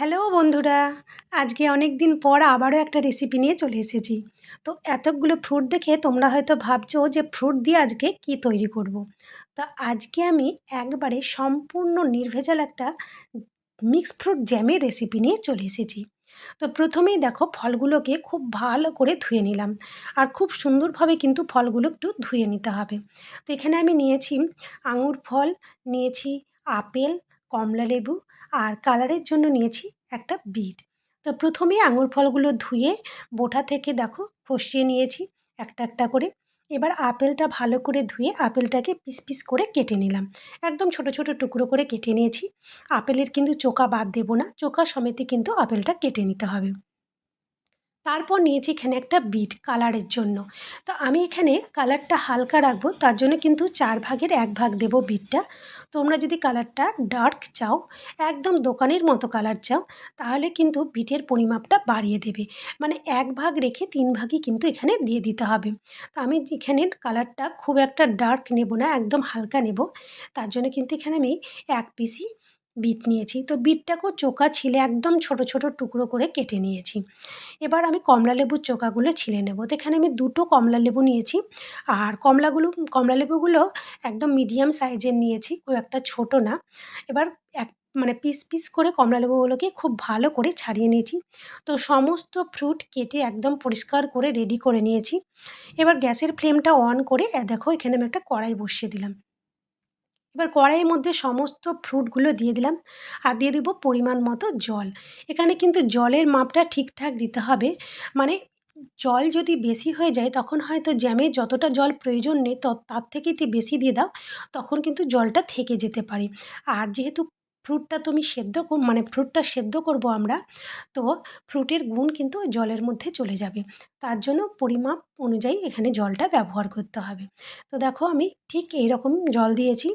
Hello বন্ধুরা, আজকে অনেক দিন পর আবারও একটা রেসিপি নিয়ে চলে এসেছি। তো এতগুলো ফ্রুট দেখে তোমরা হয়তো ভাবছ যে ফ্রুট দিয়ে আজকে কি তৈরি করব। তা আজকে আমি একবারে সম্পূর্ণ নির্ভেজাল একটা মিক্স ফ্রুট জ্যামের রেসিপি নিয়ে চলে এসেছি। তো প্রথমেই দেখো ফলগুলোকে খুব ভালো করে ধুয়ে নিলাম। আর খুব সুন্দরভাবে কিন্তু ফলগুলো একটু ধুয়ে নিতে হবে। তো এখানে আমি নিয়েছি আঙুর ফল, নিয়েছি আপেল কমলা লেবু আর কালারের জন্য নিয়েছি একটা বিট। তো প্রথমে আঙুর ফলগুলো ধুয়ে বোটা থেকে দেখো খসিয়ে নিয়েছি একটা একটা করে। এবার আপেলটা ভালো করে ধুয়ে আপেলটাকে পিস পিস করে কেটে নিলাম। একদম ছোট ছোট টুকরো করে কেটে নিয়েছি। আপেলের কিন্তু চোকা বাদ দেবো না, চোকা সমেতে কিন্তু আপেলটা কেটে নিতে হবে। তারপর নিয়েছি এখানে একটা বিট কালারের জন্য। তো আমি এখানে কালারটা হালকা রাখব, তার জন্য কিন্তু চার ভাগের এক ভাগ দেবো বিটটা। তোমরা যদি কালারটা ডার্ক চাও, একদম দোকানের মতো কালার চাও, তাহলে কিন্তু বিটের পরিমাপটা বাড়িয়ে দেবে। মানে এক ভাগ রেখে তিন ভাগই কিন্তু এখানে দিয়ে দিতে হবে। তো আমি এখানে কালারটা খুব একটা ডার্ক নেব না, একদম হালকা নেব। তার জন্য কিন্তু এখানে আমি এক পিসি বিট নিয়েছি। তো বিটটাকেও চোকা ছিলে একদম ছোট ছোট টুকরো করে কেটে নিয়েছি। এবার আমি কমলা লেবুর চোকাগুলো ছিলে নেব। তো এখানে আমি দুটো কমলা লেবু নিয়েছি। আর কমলাগুলো, কমলা লেবুগুলো একদম মিডিয়াম সাইজের নিয়েছি, খুব একটা ছোট না। এবার এক মানে পিস পিস করে কমলা লেবুগুলোকে খুব ভালো করে ছাড়িয়ে নিয়েছি। তো সমস্ত ফ্রুট কেটে একদম পরিষ্কার করে রেডি করে নিয়েছি। এবার গ্যাসের ফ্লেমটা অন করে দেখো এখানে আমি একটা কড়াই বসিয়ে দিলাম। এবার কড়াইয়ের মধ্যে সমস্ত ফ্রুটগুলো দিয়ে দিলাম আর দিয়ে দেবো পরিমাণ মতো জল। এখানে কিন্তু জলের মাপটা ঠিকঠাক দিতে হবে। মানে জল যদি বেশি হয়ে যায়, তখন হয়তো জ্যামে যতটা জল প্রয়োজন নেই তার থেকে বেশি দিয়ে দাও, তখন কিন্তু জলটা থেকে যেতে পারে। আর যেহেতু ফ্রুটটা তুমি সেদ্ধ মানে ফ্রুটটা সেদ্ধ করব আমরা, তো ফ্রুটের গুণ কিন্তু জলের মধ্যে চলে যাবে। তার জন্য পরিমাপ অনুযায়ী এখানে জলটা ব্যবহার করতে হবে। তো দেখো আমি ঠিক এই রকম জল দিয়েছি,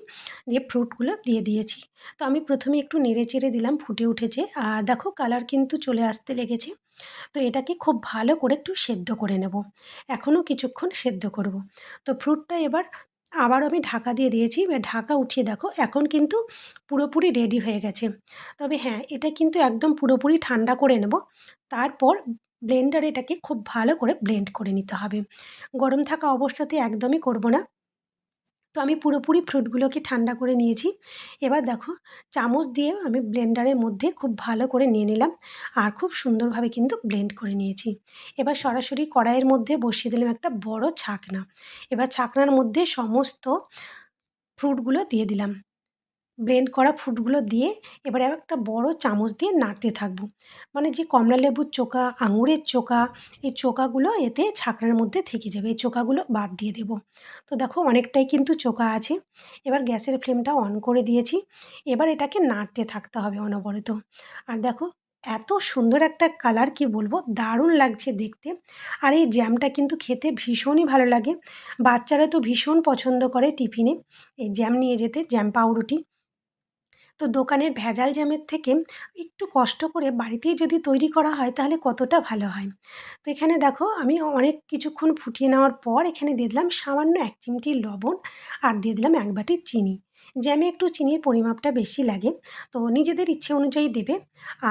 দিয়ে ফ্রুটগুলো দিয়ে দিয়েছি। তো আমি প্রথমে একটু নেড়ে চেড়ে দিলাম, ফুটে উঠেছে। আর দেখো কালার কিন্তু চলে আসতে লেগেছে। তো এটাকে খুব ভালো করে একটু সেদ্ধ করে নেব। এখনও কিছুক্ষণ সেদ্ধ করব। তো ফ্রুটটা এবার আবার আমি ঢাকা দিয়ে দিয়েছি। এবার ঢাকা উঠিয়ে দেখো, এখন কিন্তু পুরোপুরি রেডি হয়ে গেছে। তবে হ্যাঁ এটা কিন্তু একদম পুরোপুরি ঠান্ডা করে নেব। তারপর ব্লেন্ডারে এটাকে খুব ভালো করে ব্লেন্ড করে নিতে হবে। গরম থাকা অবস্থাতে একদমই করব না। তো আমি পুরোপুরি ফ্রুটগুলোকে ঠান্ডা করে নিয়েছি। এবার দেখো, চামচ দিয়ে আমি ব্লেন্ডারের মধ্যে খুব ভালো করে নিয়ে নিলাম আর খুব সুন্দরভাবে কিন্তু ব্লেন্ড করে নিয়েছি। এবার সরাসরি কড়াইয়ের মধ্যে বসিয়ে দিলাম একটা বড় ছাকনা। এবার ছাকনার মধ্যে সমস্ত ফ্রুটগুলো দিয়ে দিলাম। ব্লেন্ড করা ফ্রুটগুলো দিয়ে এবারে একটা বড় চামচ দিয়ে নাড়তে থাকব। মানে যে কমলা লেবুর চোকা আঙুরের চোকা এই চোকাগুলো এতে ছাকড়ার মধ্যে থেকে যাবে। এই চোকাগুলো বাদ দিয়ে দেব। তো দেখো অনেকটাই কিন্তু চোকা আছে। এবার গ্যাসের ফ্লেমটা অন করে দিয়েছি। এবার এটাকে নাড়তে থাকতে হবে অনবরত। আর দেখো এত সুন্দর একটা কালার কি বলব? দারুণ লাগছে দেখতে। আর এই জ্যামটা কিন্তু খেতে ভীষণই ভালো লাগে। বাচ্চারা তো ভীষণ পছন্দ করে টিফিনে। এই জ্যাম নিয়ে যেতে জ্যাম পাউরুটি। তো দোকানের ভেজাল জ্যামের থেকে একটু কষ্ট করে বাড়িতেই যদি তৈরি করা হয় তাহলে কতটা ভালো হয়? তো এখানে দেখো আমি অনেক কিছুক্ষণ ফুটিয়ে নেওয়ার পর এখানে দিয়ে দিলাম সামান্য এক চিমটি লবণ আর দিয়ে দিলাম এক বাটি চিনি। জ্যামে একটু চিনির পরিমাপটা বেশি লাগে, তো নিজেদের ইচ্ছে অনুযায়ী দেবে।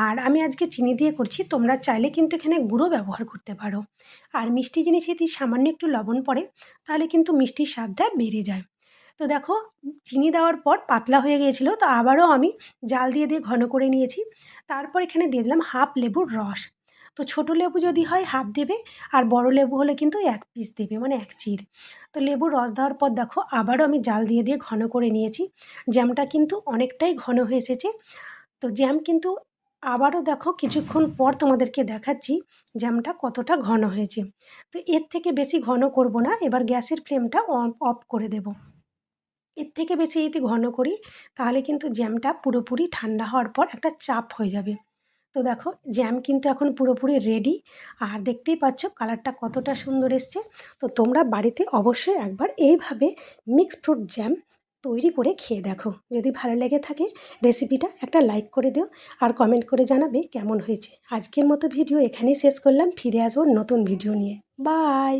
আর আমি আজকে চিনি দিয়ে করছি, তোমরা চাইলে কিন্তু এখানে গুঁড়ো ব্যবহার করতে পারো। আর মিষ্টি জিনিসে যদি সামান্য একটু লবণ পড়ে, তাহলে কিন্তু মিষ্টির স্বাদটা বেড়ে যায়। তো দেখো, চিনি দেওয়ার পর পাতলা হয়ে গিয়েছিল, তো আবারও আমি জাল দিয়ে দিয়ে ঘন করে নিয়েছি। তারপর এখানে দিয়ে দিলাম হাফ লেবুর রস। তো ছোটো লেবু যদি হয় হাফ দেবে, আর বড় লেবু হলে কিন্তু এক পিস দেবে মানে এক চির। তো লেবুর রস দেওয়ার পর দেখো, আবারও আমি জাল দিয়ে দিয়ে ঘন করে নিয়েছি। জ্যামটা কিন্তু অনেকটাই ঘন হয়ে এসেছে। তো জ্যাম কিন্তু আবারও দেখো, কিছুক্ষণ পর তোমাদেরকে দেখাচ্ছি জ্যামটা কতটা ঘন হয়েছে। তো এর থেকে বেশি ঘন করব না, এবার গ্যাসের ফ্লেমটা অফ করে দেবো। এর থেকে বেশি যদি ঘন করি, তাহলে কিন্তু জ্যামটা পুরোপুরি ঠান্ডা হওয়ার পর একটা চাপ হয়ে যাবে। তো দেখো, জ্যাম কিন্তু এখন পুরোপুরি রেডি আর দেখতেই পাচ্ছ কালারটা কতটা সুন্দর এসছে। তো তোমরা বাড়িতে অবশ্যই একবার এইভাবে মিক্সড ফ্রুট জ্যাম তৈরি করে খেয়ে দেখো। যদি ভালো লেগে থাকে রেসিপিটা একটা লাইক করে দিও আর কমেন্ট করে জানাবে কেমন হয়েছে। আজকের মতো ভিডিও এখানেই শেষ করলাম। ফিরে আসব নতুন ভিডিও নিয়ে। বাই